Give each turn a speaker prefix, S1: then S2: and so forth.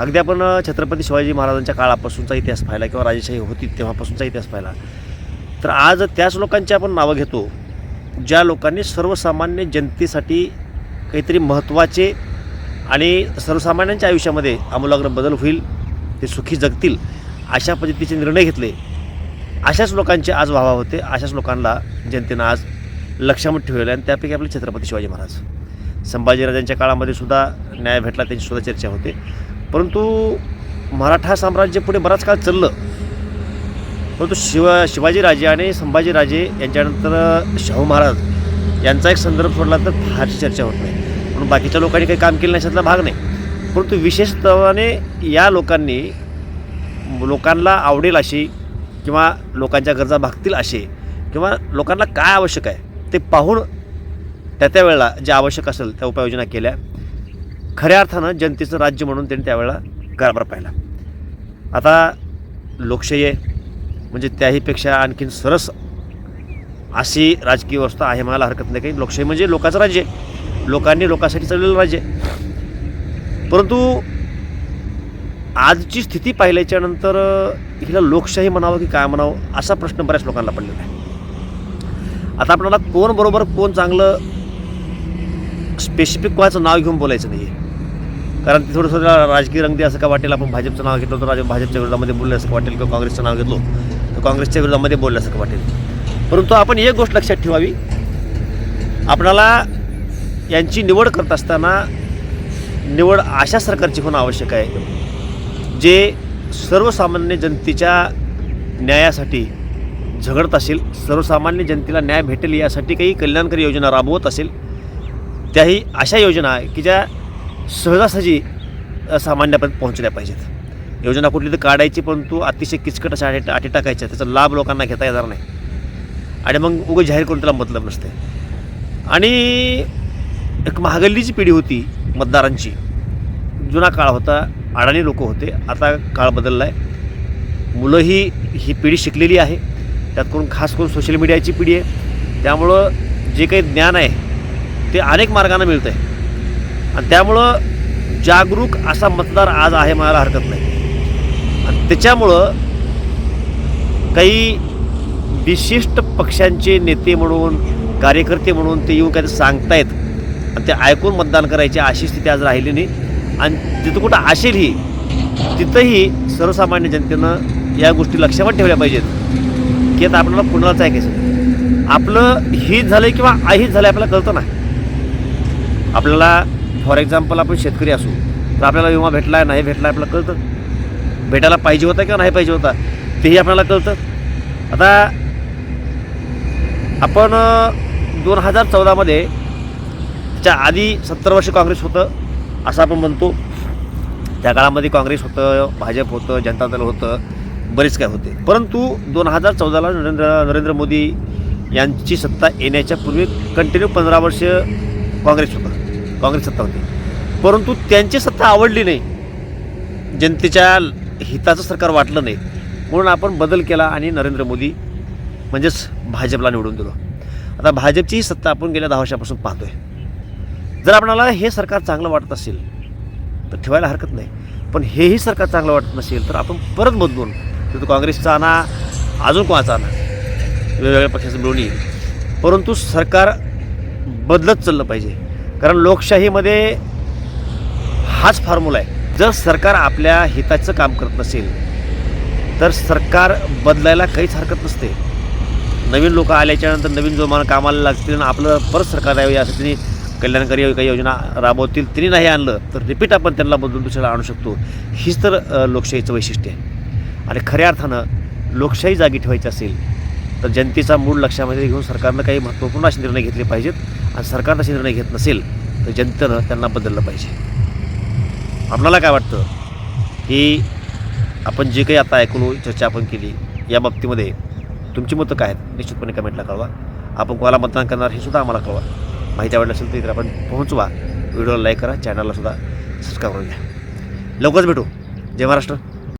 S1: अगदी आपण छत्रपती शिवाजी महाराजांच्या काळापासूनचा इतिहास पाहिला किंवा राजेशाही होती तेव्हापासूनचा इतिहास पाहिला. तर आज त्याच लोकांची आपण नावं घेतो ज्या लोकांनी सर्वसामान्य जनतेसाठी काहीतरी महत्त्वाचे आणि सर्वसामान्यांच्या आयुष्यामध्ये आमूलाग्र बदल होईल ते सुखी जगतील अशा पद्धतीचे निर्णय घेतले. अशाच लोकांचे आज व्हावा होते अशाच लोकांना जनतेनं आज लक्षामध्ये ठेवलं आणि त्यापैकी आपले छत्रपती शिवाजी महाराज. संभाजीराजांच्या काळामध्ये सुद्धा न्याय भेटला त्यांची सुद्धा चर्चा होते. परंतु मराठा साम्राज्य पुढे बराच काळ चाललं. परंतु शिव शिवाजीराजे आणि संभाजीराजे यांच्यानंतर शाहू महाराज यांचा एक संदर्भ सोडला तर फारशी चर्चा होत नाही. म्हणून बाकीच्या लोकांनी काही काम केलं नाही त्यातला भाग नाही. परंतु विशेषत्वाने या लोकांनी लोकांना आवडेल अशी किंवा लोकांच्या गरजा भागतील असे किंवा लोकांना काय आवश्यक आहे ते पाहून त्या त्या वेळेला जे आवश्यक असेल त्या उपाययोजना केल्या. खऱ्या अर्थानं जनतेचं राज्य म्हणून त्यांनी त्यावेळेला कारभार पाहिला. आता लोकशाही आहे म्हणजे त्याहीपेक्षा आणखीन सरस अशी राजकीय व्यवस्था आहे मला हरकत नाही. काही लोकशाही म्हणजे लोकांचं राज्य आहे. लोकांनी लोकांसाठी चाललेलं राज्य आहे. परंतु आजची स्थिती पाहिल्याच्यानंतर हिला लोकशाही म्हणावं की काय म्हणावं असा प्रश्न बऱ्याच लोकांना पडलेला आहे. आता आपल्याला कोण बरोबर कोण चांगलं स्पेसिफिक कोणाचं नाव घेऊन बोलायचं नाही आहे कारण ते थोडंसं जरा राजकीय रंगदी असं का वाटेल? आपण भाजपचं नाव घेतलं तर राज भाजपच्या विरोधामध्ये बोललं असं का वाटेल? किंवा काँग्रेसचं नाव घेतलो तर काँग्रेसच्या विरोधामध्ये बोललं असं वाटेल? परंतु आपण एक गोष्ट लक्षात ठेवावी. आपणाला यांची निवड करत असताना निवड अशा सरकारची होणं आवश्यक आहे. जे सर्वसामान्य जनतेच्या न्यायासाठी झगडत असेल सर्वसामान्य जनतेला न्याय भेटेल यासाठी काही कल्याणकारी योजना राबवत असेल त्याही अशा योजना आहे की ज्या सहजासहजी सामान्यापर्यंत पोहोचल्या पाहिजेत. योजना कुठली तर काढायची परंतु अतिशय किचकट अशा आटे आटी टाकायच्या. त्याचा लाभ लोकांना घेता येणार नाही. आणि मग उगं जाहीर करून त्याला मतलब नसते. आणि एक महागल्लीची पिढी होती मतदारांची जुना काळ होता अडाणी लोक होते आता काळ बदलला आहे मुलंही ही पिढी शिकलेली आहे. त्यात करून खास करून सोशल मीडियाची पिढी आहे. त्यामुळं जे काही ज्ञान आहे ते अनेक मार्गांना मिळतं आहे आणि त्यामुळं जागरूक असा मतदार आज आहे मला हरकत नाही. आणि त्याच्यामुळं काही विशिष्ट पक्षांचे नेते म्हणून कार्यकर्ते म्हणून ते येऊन काही सांगतायत. आणि ते ऐकून मतदान करायची अशी स्थिती आज राहिली नाही. आणि जिथं कुठं असेल ही तिथंही सर्वसामान्य जनतेनं या गोष्टी लक्षात ठेवल्या पाहिजेत. की आता आपल्याला कुणालाच ऐकायचं आपलं हित झालं किंवा अहित झालं आपल्याला कळतं ना आपल्याला फॉर एक्झाम्पल आपण शेतकरी असू तर आपल्याला विमा भेटला आहे नाही भेटला आहे आपल्याला कळतं? भेटायला पाहिजे होता किंवा नाही पाहिजे होता? तेही आपल्याला कळतं? आता आपण दोन हजार चौदामध्ये त्याच्या आधी सत्तर वर्ष काँग्रेस होतं असं आपण म्हणतो. त्या काळामध्ये काँग्रेस होतं भाजप होतं जनता दल होतं बरेच काय होते. परंतु दोन हजार चौदाला नरेंद्र नरेंद्र मोदी यांची सत्ता येण्याच्या पूर्वी कंटिन्यू पंधरा वर्ष काँग्रेस होतं. काँग्रेस सत्ता होती. परंतु त्यांची सत्ता आवडली नाही. जनतेच्या हिताचं सरकार वाटलं नाही. म्हणून आपण बदल केला आणि नरेंद्र मोदी म्हणजेच भाजपला निवडून दिलो. आता भाजपचीही सत्ता आपण गेल्या दहा वर्षापासून पाहतोय. जर आपणाला हे सरकार चांगलं वाटत असेल तर ठेवायला हरकत नाही. पण हेही सरकार चांगलं वाटत नसेल तर आपण परत बदलून तिथं काँग्रेसचा आणा अजून कोणाचा आणा वेगवेगळ्या पक्षाचं मिळून येईल. परंतु सरकार बदलत चाललं पाहिजे. कारण लोकशाहीमध्ये हाच फॉर्म्युला आहे. जर सरकार आपल्या हिताचं काम करत नसेल तर सरकार बदलायला काहीच हरकत नसते. नवीन लोक आल्याच्यानंतर नवीन जोमान कामाला लागतील आणि आपलं परत सरकार यावं यासाठी कल्याणकारी काही योजना राबवतील. तिने नाही आणलं तर रिपीट आपण त्यांना बदलून दुसऱ्याला आणू शकतो. हीच तर लोकशाहीचं वैशिष्ट्य आहे. आणि खऱ्या अर्थानं लोकशाही जागी ठेवायची असेल तर जनतेचा मूळ लक्षामध्ये घेऊन सरकारनं काही महत्त्वपूर्ण असे निर्णय घेतले पाहिजेत. आणि सरकारनं असे निर्णय घेत नसेल तर जनतेनं त्यांना बदललं पाहिजे. आपल्याला काय वाटतं? की आपण जे काही आता ऐकलो चर्चा आपण केली या बाबतीमध्ये तुमची मतं काय आहेत? निश्चितपणे कमेंटला कळवा. आपण कोणाला मतदान करणार हे सुद्धा आम्हाला कळवा. माहिती आवडली असेल तर इथे आपण पोहोचवा. व्हिडिओला लाईक करा चॅनलला सुद्धा सबस्क्राईब करून घ्या. लवकरच भेटू. जय महाराष्ट्र.